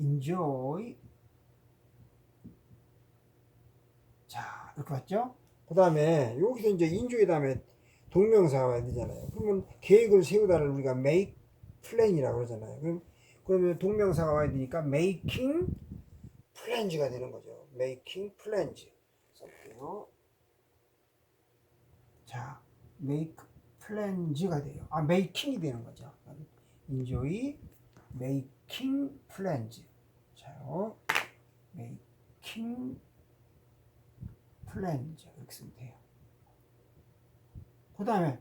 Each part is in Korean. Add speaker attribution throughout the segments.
Speaker 1: enjoy. 자, 이렇게 봤죠? 그 다음에 여기서 이제 enjoy 다음에 동명사가 와야 되잖아요. 그러면 계획을 세우다를 우리가 make plan이라고 그러잖아요. 그럼 그러면 동명사가 와야 되니까 making plans가 되는 거죠. making plans. 써볼게요. 자, make plans가 돼요. 아, making이 되는 거죠. enjoy making plans. 자요. making plans 이렇게 쓰면 돼요. 그 다음에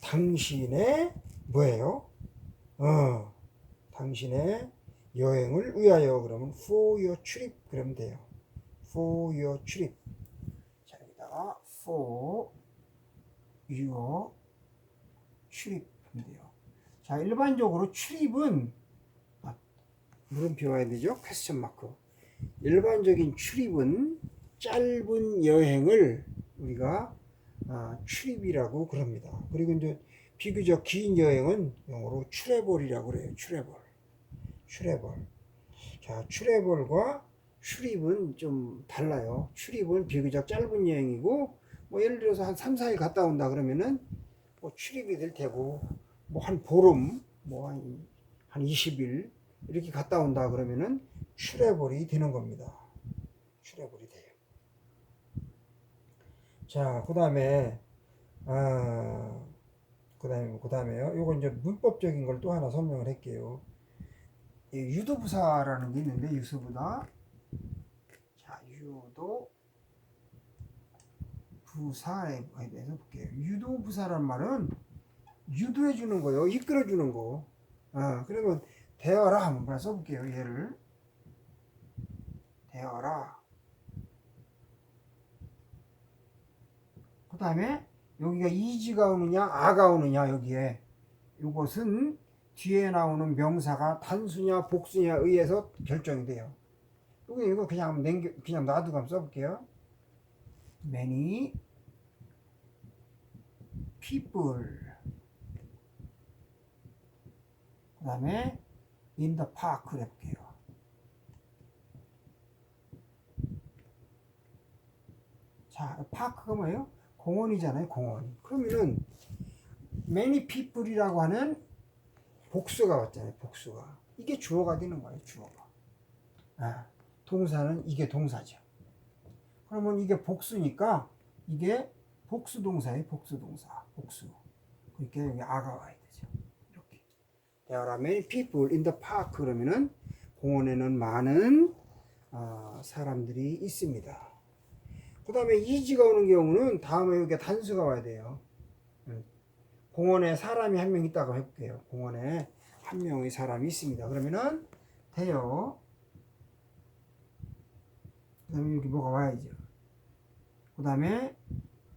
Speaker 1: 당신의 뭐예요? 어, 당신의 여행을 위하여 그러면 for your trip 그러면 돼요. for your trip. 자 여기다가 for your 돼요. 자 일반적으로 출입은 아, 물음표 와야 되죠? 퀘스천 마크. 일반적인 출입은 짧은 여행을 우리가 아, 출입이라고 그럽니다. 그리고 이제 비교적 긴 여행은 영어로 트래블이라고 그래요. 트래블. 트래블. 자, 트래블과 출입은 좀 달라요. 출입은 비교적 짧은 여행이고 뭐 예를 들어서 한 3, 4일 갔다 온다 그러면은 뭐 출입이 될 테고 뭐 한 보름 뭐 한 한 20일 이렇게 갔다 온다 그러면은 트래블이 되는 겁니다. 트래블이 돼요. 자, 그 다음에, 아, 그 다음에, 그 다음에요. 요거 이제 문법적인 걸 또 하나 설명을 할게요. 이 유도부사라는 게 있는데, 유서부다. 자, 유도, 부사에 대해서 볼게요. 유도부사란 말은 유도해 주는 거요. 이끌어 주는 거. 아, 그러면 대어라 한번 써볼게요. 얘를. 대어라. 그 다음에 여기가 이지가 오느냐 아가 오느냐 여기에 이것은 뒤에 나오는 명사가 단수냐 복수냐 의해서 결정이 돼요. 여기 이거 그냥 냉겨, 그냥 놔두고 한번 써볼게요. Many people 그 다음에 in the 해볼게요. 자, 파크가 뭐예요? 공원이잖아요, 공원. 그러면은 many people이라고 하는 복수가 왔잖아요, 복수가. 이게 주어가 되는 거예요, 주어가. 아, 동사는 이게 동사죠. 그러면 이게 복수니까 이게 복수 동사예요, 복수 동사. 복수. 그러니까 여기 아가 와야. 이렇게. There are many people in the park 그러면은 공원에는 많은 어, 사람들이 있습니다. 그 다음에 이지가 오는 경우는 다음에 여기 단수가 와야 돼요. 음. 공원에 사람이 한 명 있다고 해볼게요. 공원에 한 명의 사람이 있습니다. 그러면은 돼요. 그 다음에 여기 뭐가 와야죠. 그 다음에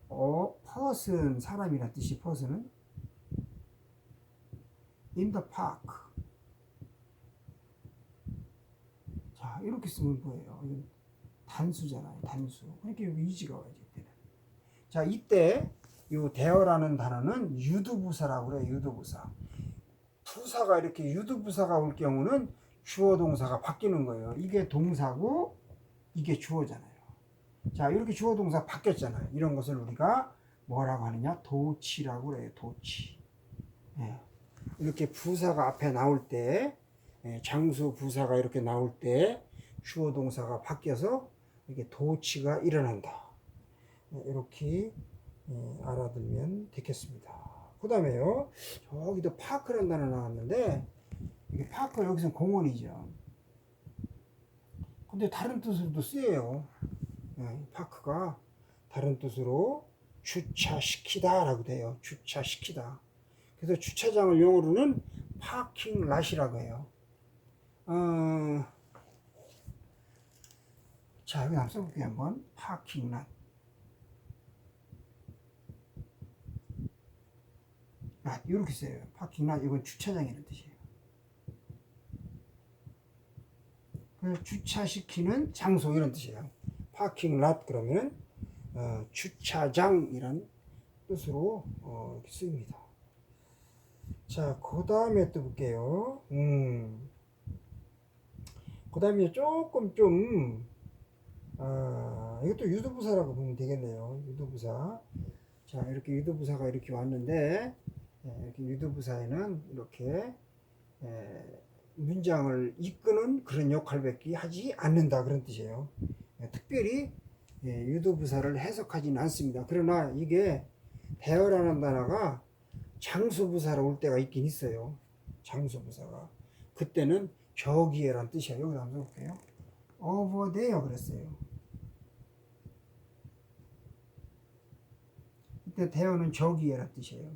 Speaker 1: 어, person 사람이란 뜻이 person은 in the park. 자 이렇게 쓰면 뭐예요? 단수잖아요. 단수. 그러니까 여기 이지가 와야지. 이때는. 자, 이때 이 대어라는 단어는 유두부사라고 그래요. 유두부사. 부사가 이렇게 유두부사가 올 경우는 주어 동사가 바뀌는 거예요. 이게 동사고 이게 주어잖아요. 자, 이렇게 주어 동사 바뀌었잖아요. 이런 것을 우리가 뭐라고 하느냐? 도치라고 그래요. 도치. 예. 이렇게 부사가 앞에 나올 때 예, 장수 부사가 이렇게 나올 때 주어 동사가 바뀌어서 이게 도치가 일어난다. 네, 이렇게 예, 알아두면 되겠습니다. 그 다음에요. 저기도 파크라는 단어 나왔는데 이게 파크 여기서 공원이죠. 근데 다른 뜻으로도 쓰여요. 예, 파크가 다른 뜻으로 주차시키다라고 돼요. 주차시키다. 그래서 주차장을 영어로는 파킹 랏이라고 해요. 어, 자, 여기 한번 써볼게요, 한번. 파킹 랏. 아, 이렇게 써요. 파킹 랏. 이건 주차장이라는 뜻이에요. 그래서 주차시키는 장소 이런 뜻이에요. 파킹 랏 그러면은 어, 주차장이란 뜻으로 어, 쓰입니다. 자, 그 다음에 또 볼게요. 음. 그그 다음에 조금 좀, 아, 이것도 유도부사라고 보면 되겠네요. 유도부사. 자, 이렇게 유도부사가 이렇게 왔는데, 예, 이렇게 유도부사에는 이렇게, 예, 문장을 이끄는 그런 역할밖에 하지 않는다. 그런 뜻이에요. 예, 특별히, 예, 유도부사를 해석하지는 않습니다. 그러나 이게 대어라는 단어가 장수부사로 올 때가 있긴 있어요. 장수부사가. 그때는 저기에란 뜻이에요. 여기 한번 볼게요. over there 그랬어요. 이때 대어는 저기에란 뜻이에요.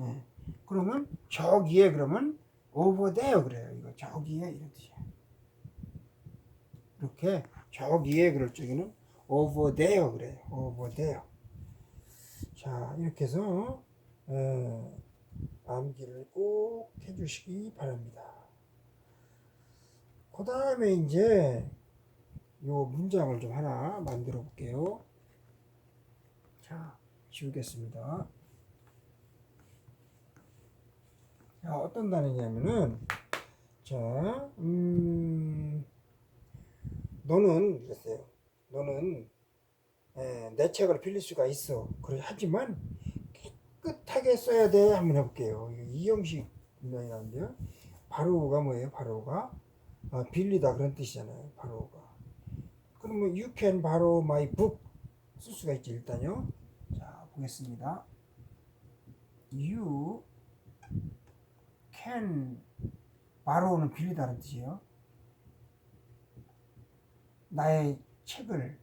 Speaker 1: 예. 그러면 저기에 그러면 over there 그래요. 이거 저기에 이런 뜻이에요. 이렇게 저기에 그럴 적에는 over there 그래요. over there. 자 이렇게 해서 어, 암기를 꼭 해주시기 바랍니다. 그 다음에 이제 요 문장을 좀 하나 만들어 볼게요. 자, 지우겠습니다. 자, 어떤 단어냐면은, 자, 음, 너는, 그랬어요. 너는, 에, 내 책을 빌릴 수가 있어. 하지만, 깨끗하게 써야 돼. 한번 해볼게요. 이형식 문장이라는데요. 바로가 뭐예요? 바로가 아, 빌리다 그런 뜻이잖아요. 바로가. 그러면 you can borrow my book 쓸 수가 있지 일단요. 자 보겠습니다. You can borrow는 빌리다는 뜻이에요. 나의 책을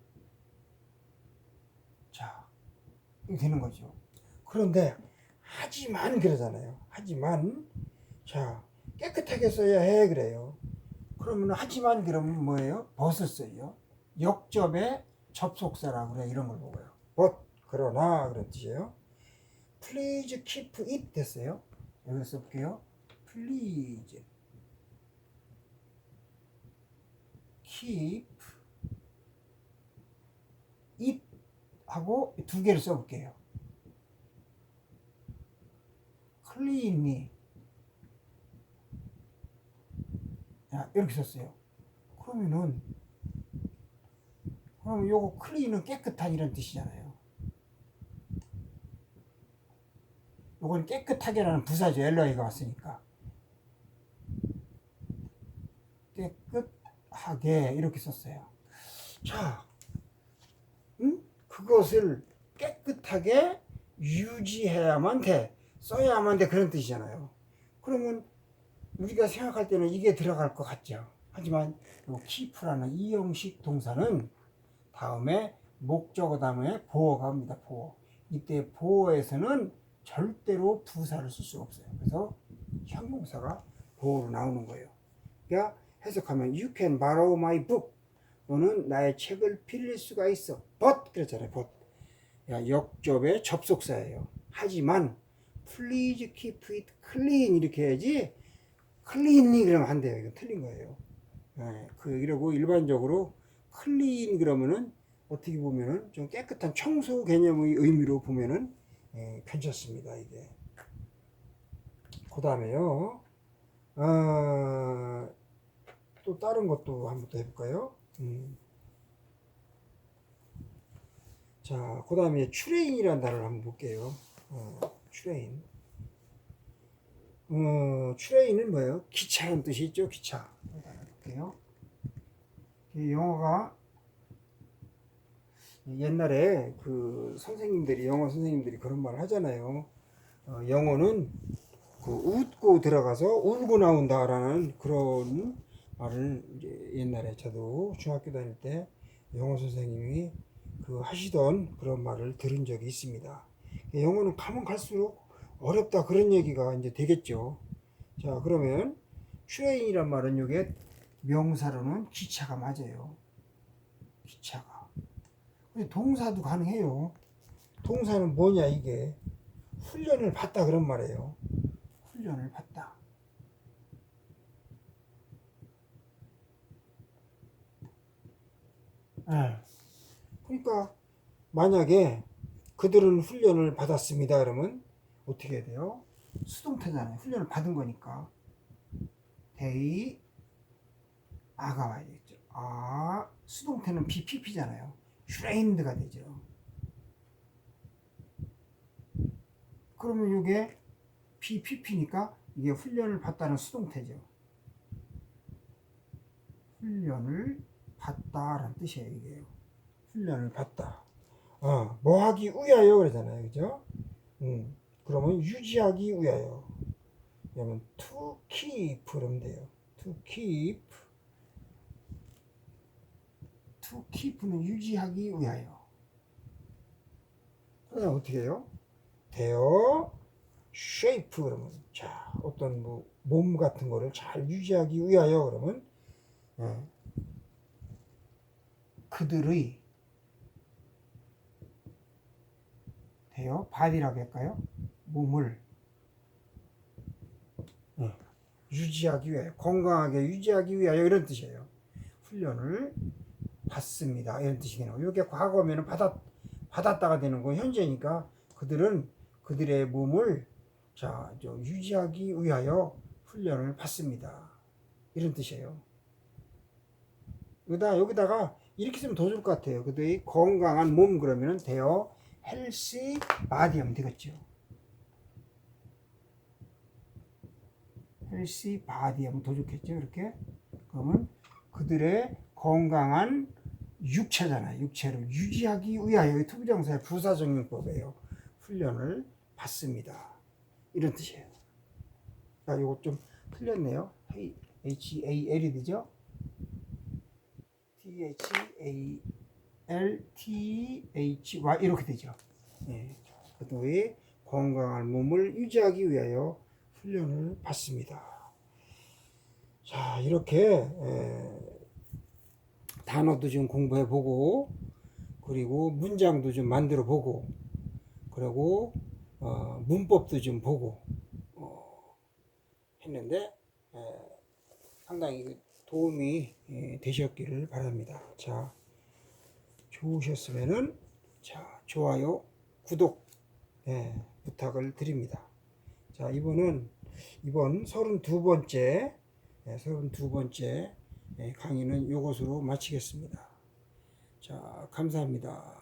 Speaker 1: 자 이렇게 되는 거죠. 그런데 하지만 그러잖아요. 하지만 자 깨끗하게 써야 해 그래요. 그러면 하지만 그러면 뭐예요? 벗을 써요. 역접의 접속사라고 그래 이런 걸 보고요. but 그러나 그런 뜻이에요. please keep it 됐어요. 여기서 써볼게요. please keep it 하고 두 개를 써볼게요. cleanly 야, 이렇게 썼어요. 그러면은 그럼 요거 클린은 깨끗한 이런 뜻이잖아요. 요건 깨끗하게라는 부사죠. 엘러이가 왔으니까. 깨끗하게 이렇게 썼어요. 자, 응? 그것을 깨끗하게 유지해야만 돼. 써야만 돼. 그런 뜻이잖아요. 그러면 우리가 생각할 때는 이게 들어갈 것 같죠. 하지만 요 keep라는 이 형식 동사는 다음에 목적어 다음에 보어가 옵니다. 보어. 이때 보어에서는 절대로 부사를 쓸 수가 없어요. 그래서 형용사가 보어로 나오는 거예요. 그러니까 해석하면 you can borrow my book. 너는 나의 책을 빌릴 수가 있어. but 그랬잖아요. but. 야, 역접의 접속사예요. 하지만 please keep it clean 이렇게 해야지 클린이 그러면 안 돼요. 이건 틀린 거예요. 예, 그 이러고 일반적으로 클린 그러면은 어떻게 보면은 좀 깨끗한 청소 개념의 의미로 보면은 예, 괜찮습니다. 이게. 그 다음에요. 어, 또 다른 것도 한번 더 해볼까요? 음. 자, 그 다음에 트레인이라는 단어를 한번 볼게요. 어, 트레인. 어, 트레인은 뭐예요? 기차라는 뜻이 있죠, 기차. 볼게요. 이 영어가 옛날에 그 선생님들이 영어 선생님들이 그런 말을 하잖아요. 어, 영어는 그 웃고 들어가서 울고 나온다라는 그런 말을 옛날에 저도 중학교 다닐 때 영어 선생님이 그 하시던 그런 말을 들은 적이 있습니다. 영어는 가면 갈수록 어렵다 그런 얘기가 이제 되겠죠. 자 그러면 트레인이란 말은 이게 명사로는 기차가 맞아요. 기차가. 근데 동사도 가능해요. 동사는 뭐냐 이게 훈련을 받다 그런 말이에요. 훈련을 받다. 예. 그러니까 만약에 그들은 훈련을 받았습니다. 그러면 어떻게 해야 돼요? 수동태잖아요. 훈련을 받은 거니까. They 아가 와야 되겠죠. 아, 수동태는 BPP잖아요. 트레인드가 되죠. 그러면 이게 BPP니까 이게 훈련을 받다는 수동태죠. 훈련을 받다라는 뜻이에요, 이게요. 훈련을 받다. 어, 뭐 하기 위하여 그러잖아요. 그죠? 음, 그러면 유지하기 위하여. 그러면 to keep 그러면 돼요. to keep. to keep는 유지하기 위하여. 그냥 어떻게 해요? 되어 shape 그러면 자 어떤 뭐 몸 같은 거를 잘 유지하기 위하여 그러면 어, 그들의 돼요 바디라고 할까요? 몸을 어, 유지하기 위하여 건강하게 유지하기 위하여 이런 뜻이에요. 훈련을 받습니다. 이런 뜻이 되는 거예요. 이게 과거면은 받았 받았다가 되는 거 현재니까 그들은 그들의 몸을 자, 저 유지하기 위하여 훈련을 받습니다. 이런 뜻이에요. 여기다 여기다가 이렇게 쓰면 더 좋을 것 같아요. 그들의 건강한 몸 그러면은 되어 헬시 바디 하면 되겠죠. 헬시 바디 하면 더 좋겠죠. 이렇게 그러면 그들의 건강한 육체잖아요. 육체를 유지하기 위하여 투부정사의 부사정용법이에요. 훈련을 받습니다. 이런 뜻이에요. 자, 이거 좀 틀렸네요. H A L이 되죠? H A L T H Y 이렇게 되죠. 예. 그들의 건강한 몸을 유지하기 위하여 훈련을 받습니다. 자, 이렇게 에, 단어도 좀 공부해 보고 그리고 문장도 좀 만들어 보고 그리고 어, 문법도 좀 보고 어, 했는데 에, 상당히 도움이 예, 되셨기를 바랍니다. 자, 좋으셨으면은 자 좋아요, 구독 예, 부탁을 드립니다. 자 이번은 이번 32번째 예, 32번째 예, 강의는 이것으로 마치겠습니다. 자 감사합니다.